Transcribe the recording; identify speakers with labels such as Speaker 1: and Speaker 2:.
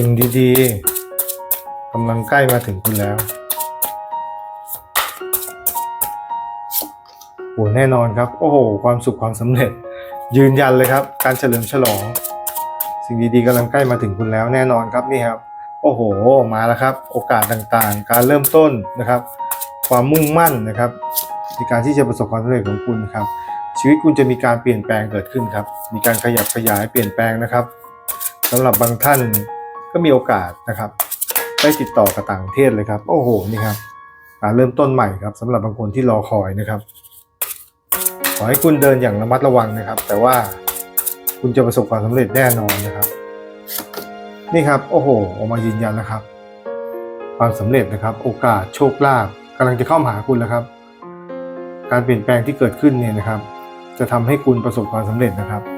Speaker 1: สิ่งดีๆกำลังใกล้มาถึงคุณแล้วโอ้แน่นอนครับ โอ้โห ความสุขความสำเร็จ ยืนยันเลยครับ การเฉลิมฉลอง สิ่งดีๆกำลังใกล้มาถึงคุณแล้ว แน่นอนครับนี่ครับ โอ้โห มาแล้วครับ โอกาสต่างๆ การเริ่มต้นนะครับ ความมุ่งมั่นนะครับ ในการที่จะประสบความสำเร็จของคุณนะครับ ชีวิตคุณจะมีการเปลี่ยนแปลงเกิดขึ้นครับ มีการขยับขยายเปลี่ยนแปลงนะครับสำหรับบางท่าน ก็มีโอกาสนะครับ ได้ติดต่อกับต่างประเทศเลยครับ โอ้โหนี่ครับเริ่มต้นใหม่ครับสำหรับบางคนที่รอคอยนะครับ ขอให้คุณเดินอย่างระมัดระวังนะครับ แต่ว่าคุณจะประสบความสำเร็จแน่นอนนะครับ นี่ครับโอ้โหออกมายืนยันนะครับ ความสำเร็จนะครับ โอกาสโชคลาภกำลังจะเข้ามาหาคุณแล้วครับ การเปลี่ยนแปลงที่เกิดขึ้นเนี่ยนะครับ จะทำให้คุณประสบความสำเร็จนะครับ